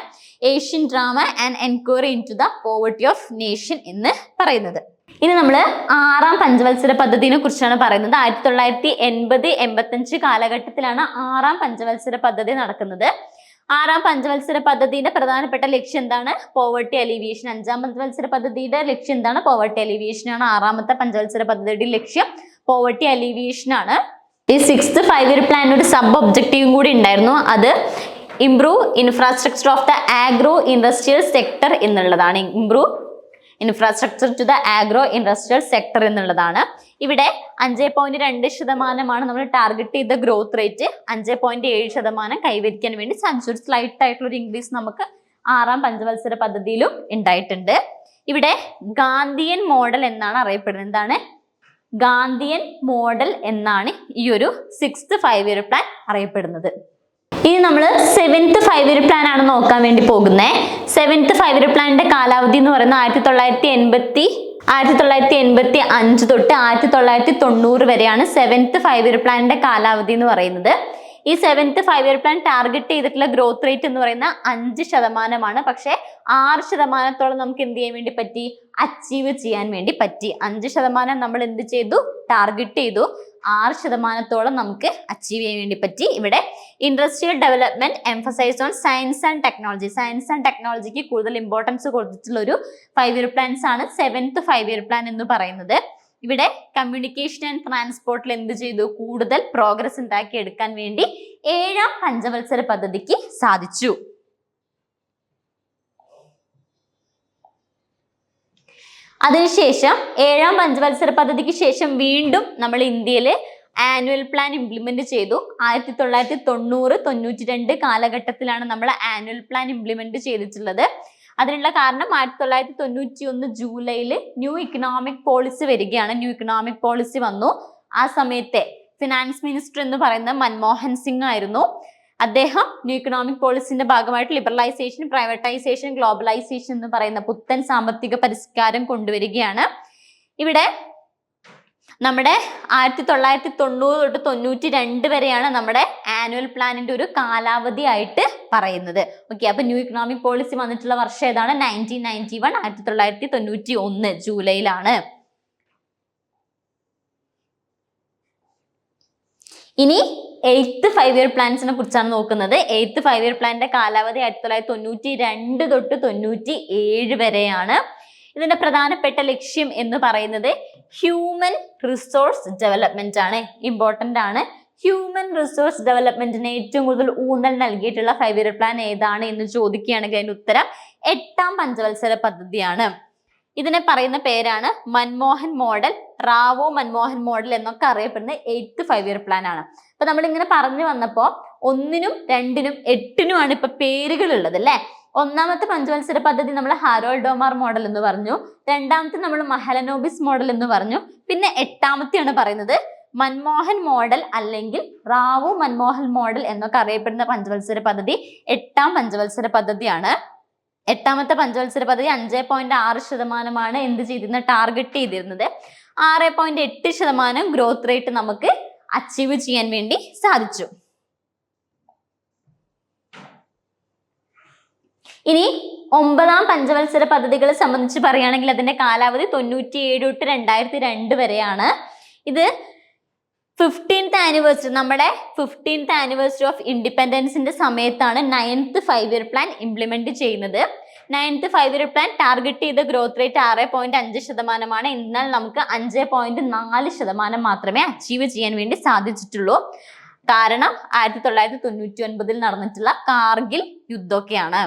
Asian drama and enquiry in to the poverty of nation എന്ന് പറയുന്നത്. ഇനി നമ്മൾ ആറാം പഞ്ചവത്സര പദ്ധതിനെ കുറിച്ചാണ് പറയുന്നത്. ആയിരത്തി തൊള്ളായിരത്തി എൺപത് എൺപത്തഞ്ച് കാലഘട്ടത്തിലാണ് ആറാം പഞ്ചവത്സര പദ്ധതി നടക്കുന്നത്. ആറാം പഞ്ചവത്സര പദ്ധതിയുടെ പ്രധാനപ്പെട്ട ലക്ഷ്യം എന്താണ്? പോവർട്ടി അലിവിയേഷൻ അഞ്ചാം പഞ്ചവത്സര പദ്ധതിയുടെ ലക്ഷ്യം എന്താണ്? പോവർട്ടി അലിവിയേഷൻ ആണ് ആറാമത്തെ പഞ്ചവത്സര പദ്ധതിയുടെ ലക്ഷ്യം. പോവർട്ടി അലിവിയേഷൻ ആണ്. ഈ സിക്സ്ത് ഫൈവ് ഇയർ പ്ലാനിന് ഒരു സബ് ഒബ്ജക്റ്റീവും കൂടി ഉണ്ടായിരുന്നു. അത് improve infrastructure of the agro industrial sector എന്നുള്ളതാണ്. Improve infrastructure to the agro industrial sector എന്നുള്ളതാണ്. ഇവിടെ അഞ്ച് പോയിന്റ് രണ്ട് ശതമാനമാണ് നമ്മൾ ടാർഗറ്റ് ചെയ്ത ഗ്രോത്ത് റേറ്റ് അഞ്ച് പോയിന്റ് ഏഴ് ശതമാനം കൈവരിക്കാൻ വേണ്ടി ഒരു സ്ലൈറ്റ് ആയിട്ടുള്ള ഒരു ഇൻക്രീസ് നമുക്ക് ആറാം പഞ്ചവത്സര പദ്ധതിയിലും ഉണ്ടായിട്ടുണ്ട്. ഇവിടെ ഗാന്ധിയൻ മോഡൽ എന്നാണ് അറിയപ്പെടുന്നത്. എന്താണ്? ഗാന്ധിയൻ മോഡൽ എന്നാണ് ഈ ഒരു സിക്സ്ത് ഫൈവ് ഇയർ പ്ലാൻ അറിയപ്പെടുന്നത്. ഇനി നമ്മൾ സെവൻത്ത് ഫൈവ് ഇയർ പ്ലാൻ ആണ് നോക്കാൻ വേണ്ടി പോകുന്നത് സെവൻത്ത് ഫൈവ് ഇയർ പ്ലാനിന്റെ കാലാവധി എന്ന് പറയുന്നത് ആയിരത്തി തൊള്ളായിരത്തി എൺപത്തി ആയിരത്തി തൊള്ളായിരത്തി എൺപത്തി അഞ്ച് തൊട്ട് ആയിരത്തി തൊള്ളായിരത്തി തൊണ്ണൂറ് വരെയാണ് സെവൻത്ത് ഫൈവ് ഇയർ പ്ലാനിന്റെ കാലാവധി എന്ന് പറയുന്നത്. ഈ seventh five year plan target ചെയ്തിട്ടുള്ള ഗ്രോത്ത് റേറ്റ് എന്ന് പറയുന്ന അഞ്ച് ശതമാനമാണ്. പക്ഷേ ആറ് ശതമാനത്തോളം നമുക്ക് എന്ത് ചെയ്യാൻ വേണ്ടി പറ്റി? അച്ചീവ് ചെയ്യാൻ വേണ്ടി പറ്റി. അഞ്ച് ശതമാനം നമ്മൾ എന്ത് ചെയ്തു? ടാർഗറ്റ് ചെയ്തു. ആറ് ശതമാനത്തോളം നമുക്ക് അച്ചീവ് ചെയ്യാൻ വേണ്ടി പറ്റി. ഇവിടെ industrial development emphasise on science and technology science and ടെക്നോളജിക്ക് കൂടുതൽ ഇമ്പോർട്ടൻസ് കൊടുത്തിട്ടുള്ള ഒരു ഫൈവ് ഇയർ പ്ലാൻസ് ആണ് സെവൻത്ത് ഫൈവ് ഇയർ പ്ലാൻ എന്ന് പറയുന്നത്. ഇവിടെ കമ്മ്യൂണിക്കേഷൻ ആൻഡ് ട്രാൻസ്പോർട്ടിൽ എന്ത് ചെയ്തു? കൂടുതൽ പ്രോഗ്രസ് ഉണ്ടാക്കി എടുക്കാൻ വേണ്ടി ഏഴാം പഞ്ചവത്സര പദ്ധതിക്ക് സാധിച്ചു. അതിനുശേഷം ഏഴാം പഞ്ചവത്സര പദ്ധതിക്ക് ശേഷം വീണ്ടും നമ്മൾ ഇന്ത്യയിൽ ആനുവൽ പ്ലാൻ ഇംപ്ലിമെന്റ് ചെയ്തു. ആയിരത്തി തൊള്ളായിരത്തി തൊണ്ണൂറ് തൊണ്ണൂറ്റി രണ്ട് കാലഘട്ടത്തിലാണ് നമ്മൾ ആനുവൽ പ്ലാൻ ഇംപ്ലിമെന്റ് ചെയ്തിട്ടുള്ളത്. അതിനുള്ള കാരണം ആയിരത്തി തൊള്ളായിരത്തി തൊണ്ണൂറ്റി ഒന്ന് ജൂലൈയിൽ ന്യൂ ഇക്കണോമിക് പോളിസി വരികയാണ്. ന്യൂ ഇക്കണോമിക് പോളിസി വന്നു. ആ സമയത്തെ ഫിനാൻസ് മിനിസ്റ്റർ എന്ന് പറയുന്ന മൻമോഹൻ സിംഗ് ആയിരുന്നു. അദ്ദേഹം ന്യൂ ഇക്കണോമിക് പോളിസിന്റെ ഭാഗമായിട്ട് ലിബറലൈസേഷൻ പ്രൈവറ്റൈസേഷൻ ഗ്ലോബലൈസേഷൻ എന്ന് പറയുന്ന പുത്തൻ സാമ്പത്തിക പരിഷ്കാരം കൊണ്ടുവരികയാണ്. ഇവിടെ നമ്മുടെ ആയിരത്തി തൊള്ളായിരത്തി തൊണ്ണൂറ് തൊട്ട് തൊണ്ണൂറ്റി രണ്ട് വരെയാണ് നമ്മുടെ ആനുവൽ പ്ലാനിന്റെ ഒരു കാലാവധി ആയിട്ട് പറയുന്നത്. ഓക്കെ അപ്പൊ ന്യൂ ഇക്കണോമിക് പോളിസി വന്നിട്ടുള്ള വർഷം ഏതാണ്? നയന്റീൻ നയന്റി വൺ ആയിരത്തി തൊള്ളായിരത്തി തൊണ്ണൂറ്റി ഒന്ന് ജൂലൈയിലാണ്. ഇനി എയ്ത്ത് ഫൈവ് ഇയർ പ്ലാൻസിനെ കുറിച്ചാണ് നോക്കുന്നത്. എയ്ത്ത് ഫൈവ് ഇയർ പ്ലാനിന്റെ കാലാവധി ആയിരത്തി തൊള്ളായിരത്തി തൊണ്ണൂറ്റി രണ്ട് തൊട്ട് തൊണ്ണൂറ്റി ഏഴ് വരെയാണ്. ഇതിന്റെ പ്രധാനപ്പെട്ട ലക്ഷ്യം എന്ന് പറയുന്നത് ഹ്യൂമൻ റിസോഴ്സ് ഡെവലപ്മെന്റ് ആണ്. ഇമ്പോർട്ടന്റ് ആണ്. ഹ്യൂമൻ റിസോഴ്സ് ഡെവലപ്മെന്റിന് ഏറ്റവും കൂടുതൽ ഊന്നൽ നൽകിയിട്ടുള്ള ഫൈവ് ഇയർ പ്ലാൻ ഏതാണ് എന്ന് ചോദിക്കുകയാണെങ്കിൽ അതിന്റെ ഉത്തരം എട്ടാം പഞ്ചവത്സര പദ്ധതിയാണ്. ഇതിനെ പറയുന്ന പേരാണ് മൻമോഹൻ മോഡൽ റാവോ മൻമോഹൻ മോഡൽ എന്നൊക്കെ അറിയപ്പെടുന്ന എയ്ത്ത് ഫൈവ് ഇയർ പ്ലാൻ ആണ്. അപ്പൊ നമ്മൾ ഇങ്ങനെ പറഞ്ഞു വന്നപ്പോ ഒന്നിനും രണ്ടിനും എട്ടിനുമാണ് ഇപ്പൊ പേരുകൾ ഉള്ളത് അല്ലെ? ഒന്നാമത്തെ പഞ്ചവത്സര പദ്ധതി നമ്മൾ ഹാരോൾ ഡോമാർ മോഡൽ എന്ന് പറഞ്ഞു. രണ്ടാമത്തെ നമ്മൾ മഹലനോബിസ് മോഡൽ എന്ന് പറഞ്ഞു. പിന്നെ എട്ടാമത്തെയാണ് പറയുന്നത് മൻമോഹൻ മോഡൽ അല്ലെങ്കിൽ റാവു മൻമോഹൻ മോഡൽ എന്നൊക്കെ അറിയപ്പെടുന്ന പഞ്ചവത്സര പദ്ധതി എട്ടാം പഞ്ചവത്സര പദ്ധതിയാണ്. എട്ടാമത്തെ പഞ്ചവത്സര പദ്ധതി അഞ്ച് പോയിന്റ് ആറ് ശതമാനമാണ് എന്ത് ചെയ്തിരുന്നത് ടാർഗറ്റ് ചെയ്തിരുന്നത്. ആറ് പോയിന്റ് എട്ട് ശതമാനം ഗ്രോത്ത് റേറ്റ് നമുക്ക് അച്ചീവ് ചെയ്യാൻ വേണ്ടി സാധിച്ചു. ഇനി ഒമ്പതാം പഞ്ചവത്സര പദ്ധതികളെ സംബന്ധിച്ച് പറയുകയാണെങ്കിൽ അതിന്റെ കാലാവധി തൊണ്ണൂറ്റി ഏഴ് തൊട്ട് രണ്ടായിരത്തി രണ്ട് വരെയാണ്. ഇത് ഫിഫ്റ്റീൻത്ത് ആനിവേഴ്സറി നമ്മുടെ ഫിഫ്റ്റീൻത്ത് ആനിവേഴ്സറി ഓഫ് ഇൻഡിപെൻഡൻസിന്റെ സമയത്താണ് ninth five year plan implement ചെയ്യുന്നത്. Ninth five year plan target ചെയ്ത ഗ്രോത്ത് റേറ്റ് ആറ് പോയിന്റ് അഞ്ച് ശതമാനമാണ്. എന്നാൽ നമുക്ക് അഞ്ച് പോയിന്റ് നാല് ശതമാനം മാത്രമേ അച്ചീവ് ചെയ്യാൻ വേണ്ടി സാധിച്ചിട്ടുള്ളൂ. കാരണം ആയിരത്തി തൊള്ളായിരത്തി തൊണ്ണൂറ്റി ഒൻപതിൽ നടന്നിട്ടുള്ള കാർഗിൽ യുദ്ധമൊക്കെയാണ്.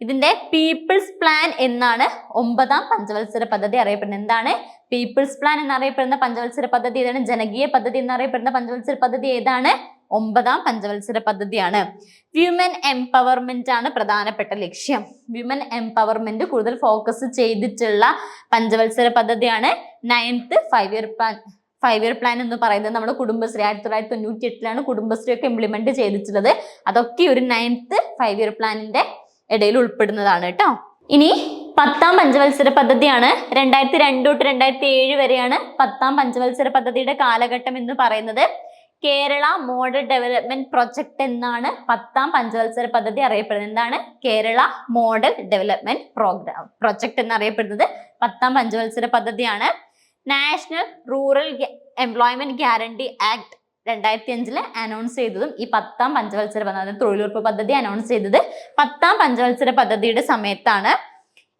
ഇതിന്റെ പീപ്പിൾസ് പ്ലാൻ എന്നാണ് ഒമ്പതാം പഞ്ചവത്സര പദ്ധതി അറിയപ്പെടുന്നത്. എന്താണ്? പീപ്പിൾസ് പ്ലാൻ എന്നറിയപ്പെടുന്ന പഞ്ചവത്സര പദ്ധതി ഏതാണ്? ജനകീയ പദ്ധതി എന്നറിയപ്പെടുന്ന പഞ്ചവത്സര പദ്ധതി ഏതാണ്? ഒമ്പതാം പഞ്ചവത്സര പദ്ധതിയാണ്. വ്യൂമൻ എംപവർമെന്റ് ആണ് പ്രധാനപ്പെട്ട ലക്ഷ്യം. വ്യൂമൻ എംപവർമെന്റ് കൂടുതൽ ഫോക്കസ് ചെയ്തിട്ടുള്ള പഞ്ചവത്സര പദ്ധതിയാണ് ninth five year plan five year plan എന്ന് പറയുന്നത് നമ്മുടെ കുടുംബശ്രീ. ആയിരത്തി തൊള്ളായിരത്തി തൊണ്ണൂറ്റി എട്ടിലാണ് കുടുംബശ്രീ ഒക്കെ ഇംപ്ലിമെന്റ് ചെയ്തിട്ടുള്ളത്. അതൊക്കെ ഒരു നയൻത്ത് ഫൈവ് ഇയർ പ്ലാനിന്റെ ഇടയിൽ ഉൾപ്പെടുന്നതാണ് കേട്ടോ. ഇനി പത്താം പഞ്ചവത്സര പദ്ധതിയാണ്. രണ്ടായിരത്തി രണ്ട് തൊട്ട് രണ്ടായിരത്തി ഏഴ് വരെയാണ് പത്താം പഞ്ചവത്സര പദ്ധതിയുടെ കാലഘട്ടം എന്ന് പറയുന്നത്. കേരള മോഡൽ ഡെവലപ്മെന്റ് പ്രൊജക്ട് എന്നാണ് പത്താം പഞ്ചവത്സര പദ്ധതി അറിയപ്പെടുന്നത്. എന്താണ്? Kerala model development programme project എന്നറിയപ്പെടുന്നത് പത്താം പഞ്ചവത്സര പദ്ധതിയാണ്. National rural employment guarantee act രണ്ടായിരത്തി അഞ്ചിൽ അനൗൺസ് ചെയ്തതും ഈ പത്താം പഞ്ചവത്സര പദ്ധതി തൊഴിലുറപ്പ് പദ്ധതി അനൗൺസ് ചെയ്തത് പത്താം പഞ്ചവത്സര പദ്ധതിയുടെ സമയത്താണ്.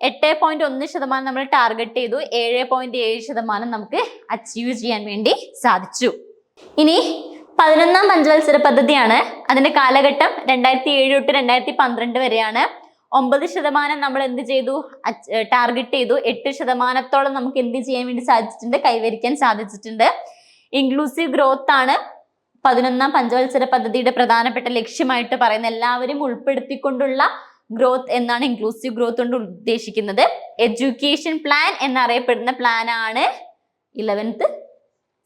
എട്ട് പോയിന്റ് ഒന്ന് ശതമാനം നമ്മൾ ടാർഗറ്റ് ചെയ്തു. ഏഴ് പോയിന്റ് ഏഴ് ശതമാനം നമുക്ക് അച്ചീവ് ചെയ്യാൻ വേണ്ടി സാധിച്ചു. ഇനി പതിനൊന്നാം പഞ്ചവത്സര പദ്ധതിയാണ്. അതിന്റെ കാലഘട്ടം രണ്ടായിരത്തി ഏഴ് തൊട്ട് രണ്ടായിരത്തി പന്ത്രണ്ട് വരെയാണ്. ഒമ്പത് ശതമാനം നമ്മൾ എന്ത് ചെയ്തു? ടാർഗറ്റ് ചെയ്തു. എട്ട് ശതമാനത്തോളം നമുക്ക് എന്ത് ചെയ്യാൻ വേണ്ടി സാധിച്ചിട്ടുണ്ട്? കൈവരിക്കാൻ സാധിച്ചിട്ടുണ്ട്. ഇൻക്ലൂസീവ് ഗ്രോത്ത് ആണ്. പതിനൊന്നാം പഞ്ചവത്സര പദ്ധതിയുടെ പ്രധാനപ്പെട്ട ലക്ഷ്യമായിട്ട് പറയുന്ന എല്ലാവരും ഉൾപ്പെടുത്തിക്കൊണ്ടുള്ള ഗ്രോത്ത് എന്നാണ് ഇൻക്ലൂസീവ് ഗ്രോത്ത് കൊണ്ട് ഉദ്ദേശിക്കുന്നത്. എഡ്യൂക്കേഷൻ പ്ലാൻ എന്നറിയപ്പെടുന്ന പ്ലാൻ ആണ് ഇലവൻത്ത്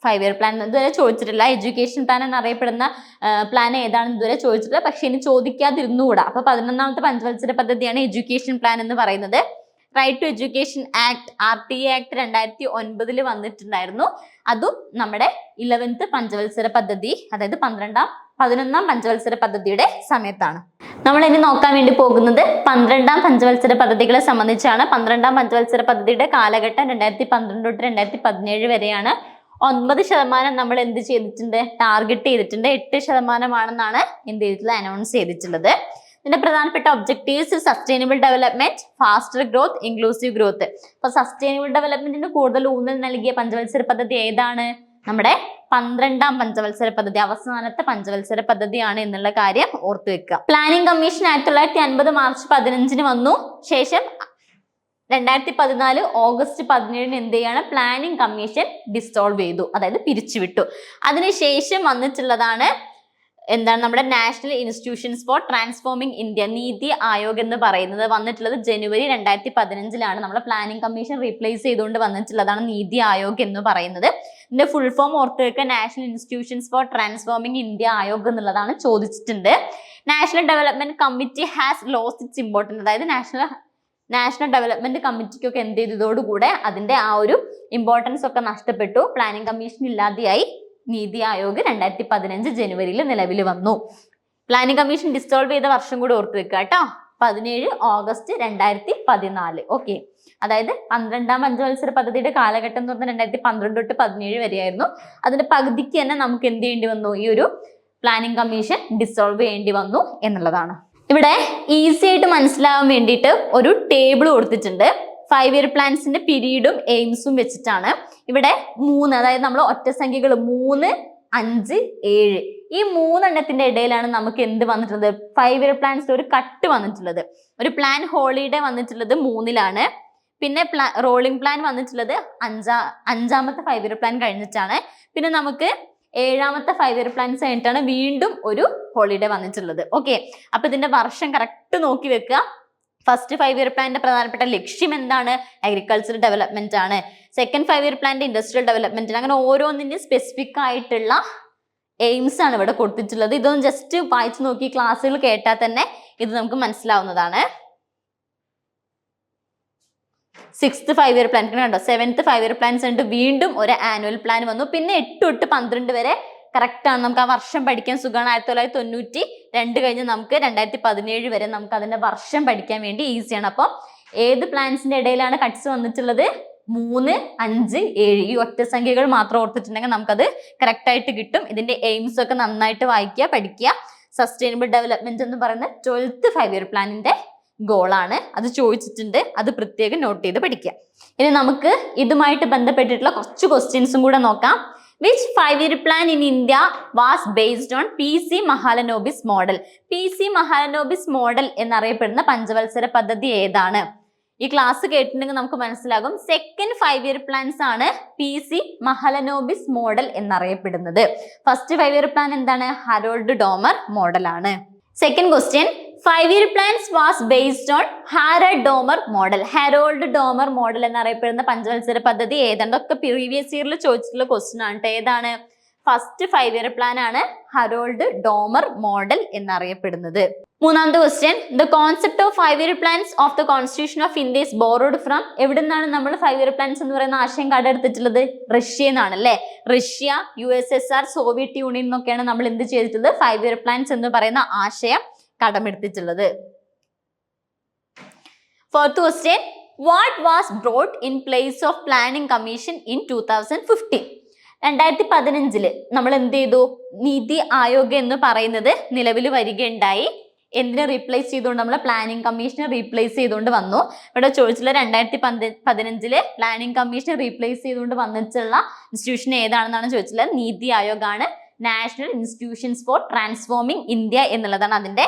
ഫൈവ് ഇയർ പ്ലാൻ ഇതുവരെ ചോദിച്ചിട്ടില്ല. എഡ്യൂക്കേഷൻ പ്ലാൻ എന്നറിയപ്പെടുന്ന പ്ലാൻ ഏതാണെന്ന് ഇതുവരെ ചോദിച്ചിട്ടില്ല. പക്ഷെ ഇനി ചോദിക്കാതിരുന്നുകൂടാ. അപ്പൊ പതിനൊന്നാമത്തെ പഞ്ചവത്സര പദ്ധതിയാണ് എഡ്യൂക്കേഷൻ പ്ലാൻ എന്ന് പറയുന്നത്. Right to education act R T act രണ്ടായിരത്തി ഒൻപതിൽ വന്നിട്ടുണ്ടായിരുന്നു. അതും നമ്മുടെ ഇലവൻത്ത് പഞ്ചവത്സര പദ്ധതി അതായത് പന്ത്രണ്ടാം പതിനൊന്നാം പഞ്ചവത്സര പദ്ധതിയുടെ സമയത്താണ്. നമ്മൾ ഇനി നോക്കാൻ വേണ്ടി പോകുന്നത് പന്ത്രണ്ടാം പഞ്ചവത്സര പദ്ധതികളെ സംബന്ധിച്ചാണ്. പന്ത്രണ്ടാം പഞ്ചവത്സര പദ്ധതിയുടെ കാലഘട്ടം രണ്ടായിരത്തി പന്ത്രണ്ട് തൊട്ട് രണ്ടായിരത്തി പതിനേഴ് വരെയാണ്. ഒൻപത് ശതമാനം നമ്മൾ എന്ത് ചെയ്തിട്ടുണ്ട്? ടാർഗറ്റ് ചെയ്തിട്ടുണ്ട്. എട്ട് ശതമാനമാണെന്നാണ് എന്ത് ചെയ്തിട്ടുള്ളത്? അനൗൺസ് ചെയ്തിട്ടുള്ളത്. ഇതിന്റെ പ്രധാനപ്പെട്ട objectives sustainable development faster growth inclusive growth അപ്പൊ സസ്റ്റൈനബിൾ ഡെവലപ്മെന്റിന് കൂടുതൽ ഊന്നൽ നൽകിയ പഞ്ചവത്സര പദ്ധതി ഏതാണ്? നമ്മുടെ പന്ത്രണ്ടാം പഞ്ചവത്സര പദ്ധതി അവസാനത്തെ പഞ്ചവത്സര പദ്ധതിയാണ് എന്നുള്ള കാര്യം ഓർത്തു വെക്കുക. പ്ലാനിംഗ് കമ്മീഷൻ ആയിരത്തി തൊള്ളായിരത്തി അൻപത് മാർച്ച് പതിനഞ്ചിന് വന്നു. ശേഷം രണ്ടായിരത്തി പതിനാല് ഓഗസ്റ്റ് പതിനേഴിന് എന്ത് ചെയ്യാണ്? പ്ലാനിംഗ് കമ്മീഷൻ ഡിസോൾവ് ചെയ്തു. അതായത് പിരിച്ചുവിട്ടു. അതിനുശേഷം വന്നിട്ടുള്ളതാണ് എന്താണ് നമ്മുടെ national institutions for transforming India NITI Aayog എന്ന് പറയുന്നത് വന്നിട്ടുള്ളത് ജനുവരി രണ്ടായിരത്തി പതിനഞ്ചിലാണ് നമ്മുടെ പ്ലാനിംഗ് കമ്മീഷൻ റീപ്ലേസ് ചെയ്തുകൊണ്ട് വന്നിട്ടുള്ളതാണ് നീതി ആയോഗ് എന്ന് പറയുന്നത്. ഇതിന്റെ ഫുൾ ഫോം ഓർത്ത് വെക്കുക national institutions for transforming India Aayog എന്നുള്ളതാണ് ചോദിച്ചിട്ടുണ്ട്. National development committee has lost its importance അതായത് നാഷണൽ നാഷണൽ ഡെവലപ്മെന്റ് കമ്മിറ്റിക്കൊക്കെ എന്ത് ചെയ്തതോടുകൂടെ അതിന്റെ ആ ഒരു ഇമ്പോർട്ടൻസ് ഒക്കെ നഷ്ടപ്പെട്ടു. പ്ലാനിംഗ് കമ്മീഷൻ ഇല്ലാതെയായി. നീതി ആയോഗ് രണ്ടായിരത്തി പതിനഞ്ച് ജനുവരിയിൽ നിലവിൽ വന്നു. പ്ലാനിംഗ് കമ്മീഷൻ ഡിസ്റ്റോൾവ് ചെയ്ത വർഷം കൂടി ഓർത്ത് വെക്കുക കേട്ടോ. പതിനേഴ് ഓഗസ്റ്റ് രണ്ടായിരത്തി പതിനാല് ഓക്കെ അതായത് പന്ത്രണ്ടാം പഞ്ചവത്സര പദ്ധതിയുടെ കാലഘട്ടം എന്ന് പറഞ്ഞാൽ രണ്ടായിരത്തി പന്ത്രണ്ട് തൊട്ട് പതിനേഴ് വരെയായിരുന്നു. അതിന്റെ പകുതിക്ക് തന്നെ നമുക്ക് എന്ത് ചെയ്യേണ്ടി വന്നു? ഈ ഒരു പ്ലാനിംഗ് കമ്മീഷൻ ഡിസോൾവ് ചെയ്യേണ്ടി വന്നു എന്നുള്ളതാണ്. ഇവിടെ ഈസി ആയിട്ട് മനസ്സിലാവാൻ വേണ്ടിയിട്ട് ഒരു ടേബിൾ കൊടുത്തിട്ടുണ്ട്. ഫൈവ് ഇയർ പ്ലാൻസിന്റെ പിരീഡും എയിംസും വെച്ചിട്ടാണ് ഇവിടെ മൂന്ന് അതായത് നമ്മൾ ഒറ്റ സംഖ്യകൾ മൂന്ന് അഞ്ച് ഏഴ്. ഈ മൂന്നെണ്ണത്തിന്റെ ഇടയിലാണ് നമുക്ക് എന്ത് വന്നിട്ടുള്ളത്? ഫൈവ് ഇയർ പ്ലാൻസിൽ ഒരു കട്ട് വന്നിട്ടുള്ളത്. ഒരു പ്ലാൻ ഹോളിഡേ വന്നിട്ടുള്ളത് മൂന്നിലാണ്. പിന്നെ പ്ലാ റോളിംഗ് പ്ലാൻ വന്നിട്ടുള്ളത് അഞ്ചാ അഞ്ചാമത്തെ ഫൈവ് ഇയർ പ്ലാൻ കഴിഞ്ഞിട്ടാണ്. പിന്നെ നമുക്ക് ഏഴാമത്തെ ഫൈവ് ഇയർ പ്ലാൻസ് കഴിഞ്ഞിട്ടാണ് വീണ്ടും ഒരു ഹോളിഡേ വന്നിട്ടുള്ളത്. ഓക്കെ അപ്പൊ ഇതിന്റെ വർഷം കറക്റ്റ് നോക്കി വെക്കുക. ഫസ്റ്റ് ഫൈവ് ഇയർ പ്ലാന്റെ പ്രധാനപ്പെട്ട ലക്ഷ്യം എന്താണ്? അഗ്രികൾച്ചർ ഡെവലപ്മെന്റ് ആണ്. Second five year plan industrial development അങ്ങനെ ഓരോന്നിന്റെയും സ്പെസിഫിക് ആയിട്ടുള്ള എയിംസ് ആണ് ഇവിടെ കൊടുത്തിട്ടുള്ളത്. ഇതൊന്നും ജസ്റ്റ് വായിച്ചു നോക്കി ക്ലാസ്സുകൾ കേട്ടാൽ തന്നെ ഇത് നമുക്ക് മനസ്സിലാവുന്നതാണ്. സിക്സ്ത് ഫൈവ് ഇയർ പ്ലാൻ കണ്ടോ? സെവൻത്ത് ഫൈവ് ഇയർ പ്ലാൻസ് ഉണ്ട് വീണ്ടും ഒരു ആനുവൽ പ്ലാൻ വന്നു. പിന്നെ എട്ട് തൊട്ട് പന്ത്രണ്ട് വരെ കറക്റ്റ് ആണ്. നമുക്ക് ആ വർഷം പഠിക്കാൻ സുഖമാണ്. ആയിരത്തി തൊള്ളായിരത്തി തൊണ്ണൂറ്റി രണ്ട് കഴിഞ്ഞ് നമുക്ക് രണ്ടായിരത്തി പതിനേഴ് വരെ നമുക്ക് അതിന്റെ വർഷം പഠിക്കാൻ വേണ്ടി ഈസിയാണ് അപ്പം ഏത് പ്ലാൻസിന്റെ ഇടയിലാണ് കട്ട്സ് വന്നിട്ടുള്ളത്? മൂന്ന് അഞ്ച് ഏഴ്. ഈ ഒറ്റ സംഖ്യകൾ മാത്രം ഓർത്തിട്ടുണ്ടെങ്കിൽ നമുക്കത് കറക്റ്റ് ആയിട്ട് കിട്ടും. ഇതിന്റെ എയിംസ് ഒക്കെ നന്നായിട്ട് വായിക്കുക പഠിക്കുക. സസ്റ്റൈനബിൾ ഡെവലപ്മെന്റ് എന്ന് പറയുന്ന ട്വൽത്ത് ഫൈവ് ഇയർ പ്ലാനിന്റെ ഗോളാണ് അത് ചോദിച്ചിട്ടുണ്ട്. അത് പ്രത്യേകം നോട്ട് ചെയ്ത് പഠിക്കുക. ഇനി നമുക്ക് ഇതുമായിട്ട് ബന്ധപ്പെട്ടിട്ടുള്ള കുറച്ച് ക്വസ്റ്റ്യൻസും കൂടെ നോക്കാം. Which five year plan in India was based on P C Mahalanobis model P C Mahalanobis model എന്നറിയപ്പെടുന്ന പഞ്ചവത്സര പദ്ധതി ഏതാണ്? ഈ ക്ലാസ് കേട്ടിട്ടുണ്ടെങ്കിൽ നമുക്ക് മനസ്സിലാകും. സെക്കൻഡ് ഫൈവ് ഇയർ പ്ലാൻസ് ആണ് പി സി മഹലനോബിസ് മോഡൽ എന്നറിയപ്പെടുന്നത്. ഫസ്റ്റ് ഫൈവ് ഇയർ പ്ലാൻ എന്താണ് ഹരോൾഡ് ഡോമർ മോഡലാണ് second question five year plans was based on Harrod Domar model Harold Domar model എന്നറിയപ്പെടുന്ന പഞ്ചവത്സര പദ്ധതി ഏതാണ് ഒക്കെ പ്രീവിയസ് ഇയറിൽ ചോദിച്ചിട്ടുള്ള ക്വസ്റ്റ്യൻ ആണ് കേട്ടോ ഏതാണ്? ഫസ്റ്റ് ഫൈവ് ഇയർ പ്ലാൻ ആണ് ഹരോൾഡ് ഡോമർ മോഡൽ എന്നറിയപ്പെടുന്നത്. മൂന്നാമത്തെ question the concept of five year plans of the constitution of India is borrowed from എവിടെ നിന്നാണ് നമ്മൾ ഫൈവ് ഇയർ പ്ലാൻസ് എന്ന് പറയുന്ന ആശയം കടെടുത്തിട്ടുള്ളത് റഷ്യ എന്നാണ് അല്ലേ? Russia U S S R Soviet Union എന്നൊക്കെയാണ് നമ്മൾ എന്ത് ചെയ്തിട്ടുള്ളത്? ഫൈവ് ഇയർ പ്ലാൻസ് എന്ന് പറയുന്ന ആശയം കടമെടുത്തിട്ടുള്ളത്. Fourth question what was brought in place of planning commission in two thousand fifteen രണ്ടായിരത്തി പതിനഞ്ചിൽ നമ്മൾ എന്ത് ചെയ്തു? നീതി ആയോഗ് എന്ന് പറയുന്നത് നിലവിൽ വരികയുണ്ടായി. എന്തിനെ റീപ്ലേസ് ചെയ്തുകൊണ്ട്? നമ്മൾ പ്ലാനിംഗ് കമ്മീഷനെ റീപ്ലേസ് ചെയ്തുകൊണ്ട് വന്നു. ഇവിടെ ചോദിച്ചുള്ള രണ്ടായിരത്തി പന്ത് പതിനഞ്ചിൽ പ്ലാനിംഗ് കമ്മീഷനെ റീപ്ലേസ് ചെയ്തുകൊണ്ട് വന്നിട്ടുള്ള ഇൻസ്റ്റിറ്റ്യൂഷൻ ഏതാണെന്നാണ് ചോദിച്ചത് NITI ആയോഗാണ്. National institutions for transforming India എന്നുള്ളതാണ് അതിന്റെ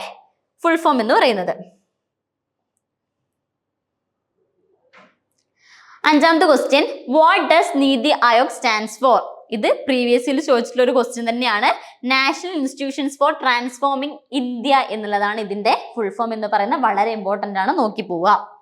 ഫുൾ ഫോം എന്ന് പറയുന്നത്. അഞ്ചാമത്തെ question what does NITI Aayog stands for ഇത് പ്രീവിയസ് ഇയറിൽ ചോദിച്ചിട്ടുള്ള ഒരു ക്വസ്റ്റ്യൻ തന്നെയാണ്. National institutions for transforming India എന്നുള്ളതാണ് ഇതിന്റെ ഫുൾ ഫോം എന്ന് പറയുന്നത്. വളരെ ഇമ്പോർട്ടന്റ് ആണ്. നോക്കി പോവുക.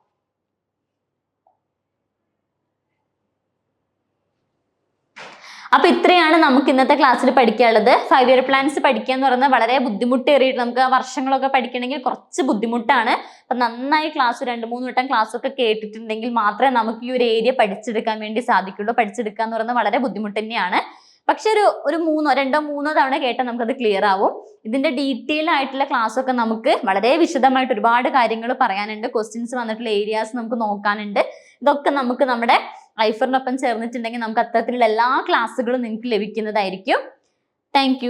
അപ്പൊ ഇത്രയാണ് നമുക്ക് ഇന്നത്തെ ക്ലാസ്സിൽ പഠിക്കാനുള്ളത്. ഫൈവ് ഇയർ പ്ലാൻസ് പഠിക്കുക എന്ന് പറയുന്നത് വളരെ ബുദ്ധിമുട്ടേറിയിട്ട് നമുക്ക് വർഷങ്ങളൊക്കെ പഠിക്കണമെങ്കിൽ കുറച്ച് ബുദ്ധിമുട്ടാണ്. അപ്പൊ നന്നായി ക്ലാസ് രണ്ട് മൂന്ന് വട്ടം ക്ലാസ് ഒക്കെ കേട്ടിട്ടുണ്ടെങ്കിൽ മാത്രമേ നമുക്ക് ഈ ഒരു ഏരിയ പഠിച്ചെടുക്കാൻ വേണ്ടി സാധിക്കുള്ളൂ. പഠിച്ചെടുക്കുക എന്ന് പറയുന്നത് വളരെ ബുദ്ധിമുട്ട് തന്നെയാണ്. പക്ഷെ ഒരു ഒരു മൂന്നോ രണ്ടോ മൂന്നോ തവണ കേട്ടാൽ നമുക്കത് ക്ലിയർ ആവും. ഇതിന്റെ ഡീറ്റെയിൽ ആയിട്ടുള്ള ക്ലാസ് ഒക്കെ നമുക്ക് വളരെ വിശദമായിട്ട് ഒരുപാട് കാര്യങ്ങൾ പറയാനുണ്ട്. ക്വസ്റ്റ്യൻസ് വന്നിട്ടുള്ള ഏരിയാസ് നമുക്ക് നോക്കാനുണ്ട്. ഇതൊക്കെ നമുക്ക് നമ്മുടെ ഐഫറിനൊപ്പം ചേർന്നിട്ടുണ്ടെങ്കിൽ നമുക്ക് അത്തരത്തിലുള്ള എല്ലാ ക്ലാസ്സുകളും നിങ്ങൾക്ക് ലഭിക്കുന്നതായിരിക്കും. താങ്ക്